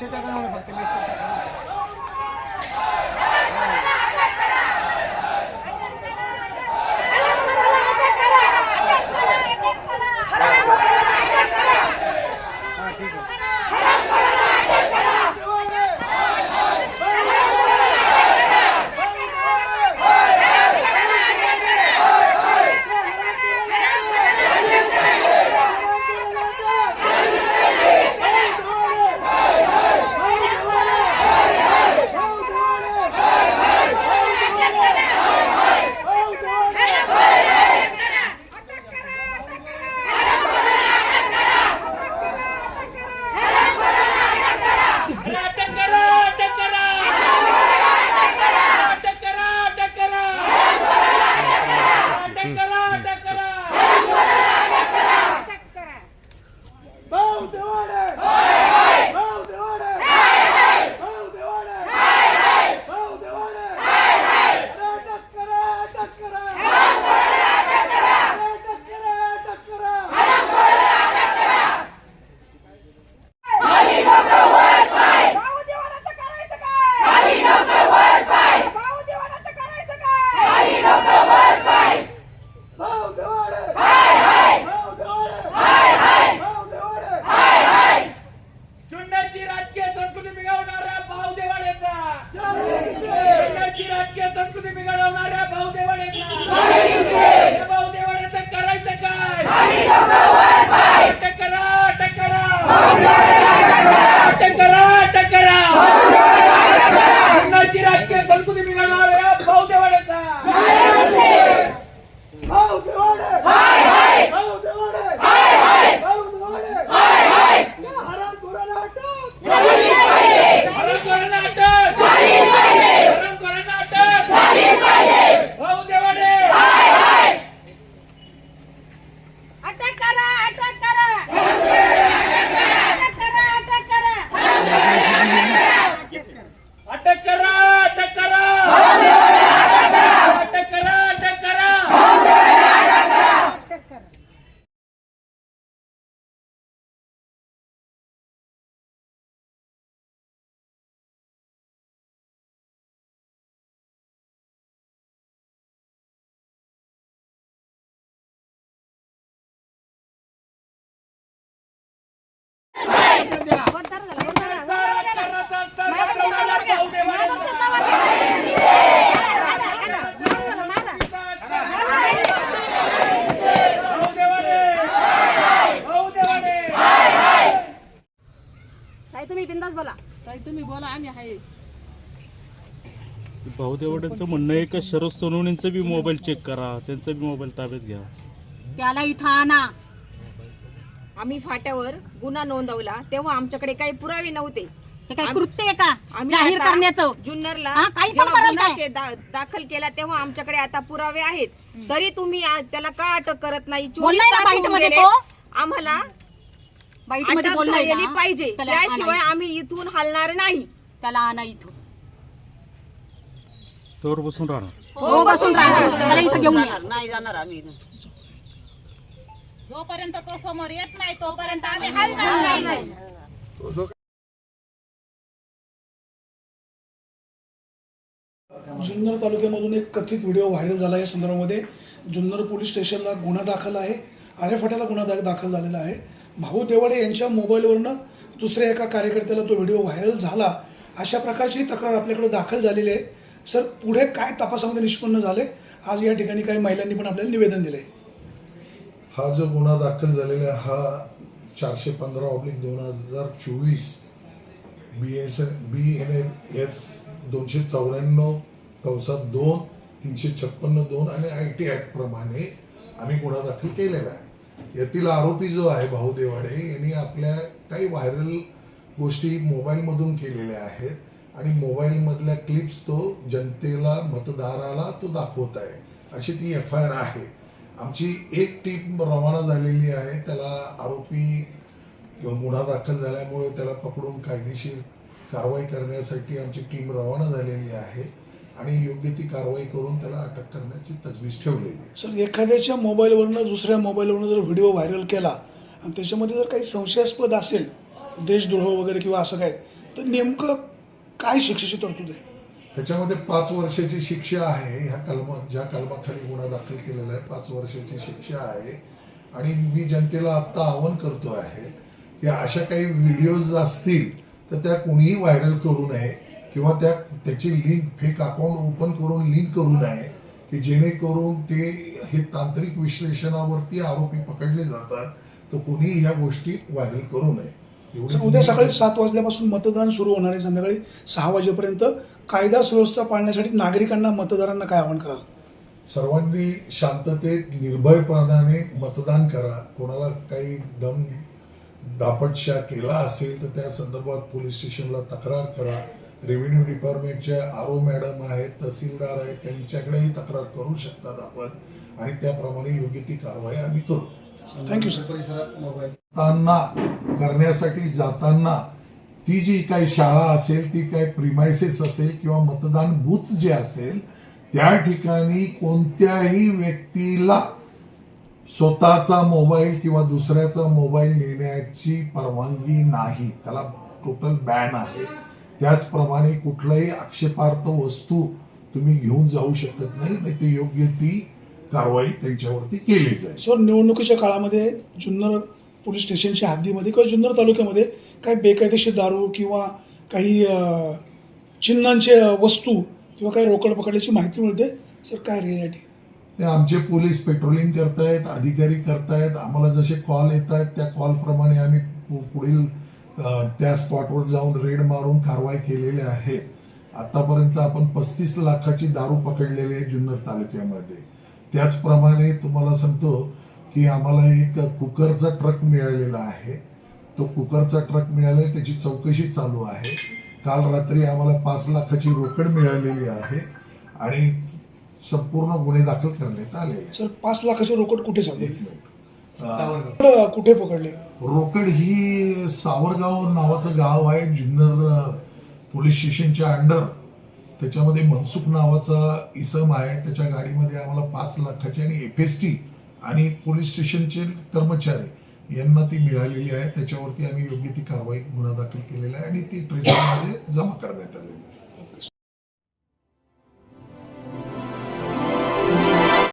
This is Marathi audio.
मेसेज टाका ना फक्त मेसेज देवाडे भाऊ देवाडे ताई तुम्ही बिंदास बोला भाऊ देवड्यांचं म्हणणं आहे का शरद सोनवणेंचा बी मोबाईल चेक करा त्यांचा बी मोबाईल ताब्यात घ्या. त्याला इथं आणा. आम्ही फाट्यावर गुन्हा नोंदवला तेव्हा आमच्याकडे काही पुरावे नव्हते. हे काय आम- कृत्य आहे का? आम्ही जाहीर आता करण्याचं? जुन्नरला हा, काही पण जेव्हा कराल गुन्हा काय? के- दा- दाखल केला तेव्हा आमच्याकडे आता पुरावे आहेत. तरी तुम्ही आ- त्याला का अटक करत नाही? चोवीस बोललाय ना तास बाईट होऊन मध्ये गेले. तो? आम्हाला बाईटमध्ये अटक बोललाय झालेली ना पाहिजे. त्याला आणा त्याशिवाय इथं. आम्ही इथून हलणार नाही. त्याला आणा इथं तोवर बसून राहणार. हो बसून राहणार. त्याला इथं घेऊन या. नाही जाणार आम्ही इथून. जोपर्यंत तो समोर येत नाही तोपर्यंत आम्ही हलणार नाही. जुन्नर तालुक्यामधून एक कथित व्हिडिओ व्हायरल झाला या संदर्भामध्ये. जुन्नर पोलीस स्टेशनला गुन्हा दाखल आहे. आळेफाट्याला गुन्हा दा दाखल झालेला आहे. भाऊ देवाडे यांच्या मोबाईलवरनं दुसऱ्या एका कार्यकर्त्याला तो व्हिडिओ व्हायरल झाला. अशा प्रकारची तक्रार आपल्याकडे दाखल झालेली आहे. सर पुढे काय तपासामध्ये निष्पन्न झाले? आज या ठिकाणी काही महिलांनी पण आपल्याला निवेदन दिले हा जो गुन्हा दाखल झालेला आहे, हा चारशे पंधरा ऑब्लिक दोन हजार चोवीस B S B N S दोनशे चौऱ्याण्णव कंसात दोन तीनशे छप्पन्न दोन आणि आय टी ॲक्टप्रमाणे आम्ही गुन्हा दाखल केलेला आहे. यातील आरोपी जो आहे भाऊ देवाडे यांनी आपल्या काही व्हायरल गोष्टी मोबाईलमधून केलेल्या आहेत आणि मोबाईलमधल्या क्लिप्स तो जनतेला मतदाराला तो दाखवत आहे. अशी ती एफ आय आर आहे. आमची एक टीम रवाना झालेली आहे. त्याला आरोपी किंवा गुन्हा दाखल झाल्यामुळे त्याला पकडून कायदेशीर कारवाई करण्यासाठी आमची टीम रवाना झालेली आहे आणि योग्य ती कारवाई करून त्याला अटक करण्याची तजवीज ठेवलेली आहे. सर एखाद्याच्या मोबाईलवरनं दुसऱ्या मोबाईलवरनं जर व्हिडिओ व्हायरल केला आणि त्याच्यामध्ये जर काही संशयास्पद असेल देशद्रोह वगैरे किंवा असं काय तर नेमकं काय शिक्षेची तरतूद आहे? त्याच्यामध्ये पाच वर्षाची शिक्षा आहे ह्या कलमा ज्या कलमाखाली गुन्हा दाखल केलेला आहे पाच वर्षाची शिक्षा आहे. आणि मी जनतेला आत्ता आवाहन करतो आहे की अशा काही व्हिडिओज असतील तर त्या कोणीही व्हायरल करू नये किंवा त्या त्याची लिंक फेक अकाउंट ओपन करून लिंक करू नये की जेणेकरून ते हे तांत्रिक विश्लेषणावरती आरोपी पकडले जातात तर कोणीही ह्या गोष्टी व्हायरल करू नये. सर उद्या सकाळी सात वाजल्यापासून मतदान सुरू होणार आहे. संध्याकाळी सहा वाजेपर्यंत कायदा सुव्यवस्था पाळण्यासाठी नागरिकांना मतदारांना काय आवाहन कराल? सर्वांनी शांततेत निर्भयपणाने मतदान करा. कोणाला काही दम दापटशा केला असेल तर त्या संदर्भात पोलीस स्टेशनला तक्रार करा. रेव्हेन्यू डिपार्टमेंटचे आरो मॅडम आहेत तहसीलदार आहेत त्यांच्याकडेही तक्रार करू शकतात आपण आणि त्याप्रमाणे योग्य ती कारवाई आम्ही करू. थँक्यू सर परिसरात मोबाईल. करण्यासाठी जाताना ती जी काही शाळा असेल ती काही प्रिमायसेस असेल किंवा मतदान बूथ जे असेल त्या ठिकाणी कोणत्याही व्यक्तीला स्वतःचा मोबाईल किंवा दुसऱ्याचा मोबाईल नेण्याची परवानगी नाही. त्याला टोटल बॅन आहे. त्याचप्रमाणे कुठलाही आक्षेपार्थ वस्तू तुम्ही घेऊन जाऊ शकत नाही नाही ते योग्य ती कारवाई त्यांच्यावरती केली जाईल. सर निवडणुकीच्या काळामध्ये जुन्नर पोलीस स्टेशनच्या हद्दीमध्ये किंवा जुन्नर तालुक्यामध्ये काही बेकायदेशीर दारू किंवा काही चिन्हांचे वस्तू किंवा काही रोकड पकडल्याची माहिती मिळते. सर काय रियालिटी ते आमचे पोलीस पेट्रोलिंग करतायत अधिकारी करतायत आम्हाला जसे कॉल येत आहेत त्या कॉलप्रमाणे आम्ही पुढील त्या स्पॉटवर जाऊन रेड मारून कारवाई केलेली आहे. आतापर्यंत आपण पस्तीस लाखाची दारू पकडलेली आहे जुन्नर तालुक्यामध्ये. त्याचप्रमाणे तुम्हाला सांगतो की आम्हाला एक कुकरचा ट्रक मिळालेला आहे. तो कुकरचा ट्रक मिळाला त्याची चौकशी चालू आहे. काल रात्री आम्हाला पाच लाखाची रोकड मिळालेली आहे आणि संपूर्ण गुन्हे दाखल करण्यात आलेले आहेत. सर पाच लाखाची रोकड कुठे कुठे पकडले? रोकड ही सावरगाव नावाचं गाव आहे जुन्नर पोलीस स्टेशनच्या अंडर. त्याच्यामध्ये मनसुख नावाचा इसम आहे. त्याच्या गाडीमध्ये आम्हाला पाच लाखाची आणि एफ एस टी आणि पोलीस स्टेशनचे कर्मचारी यांना ती मिळालेली आहे. त्याच्यावरती आम्ही योग्य ती कारवाई गुन्हा दाखल केलेला आहे आणि ती ट्रेजरीमध्ये जमा करण्यात आलेली आहे.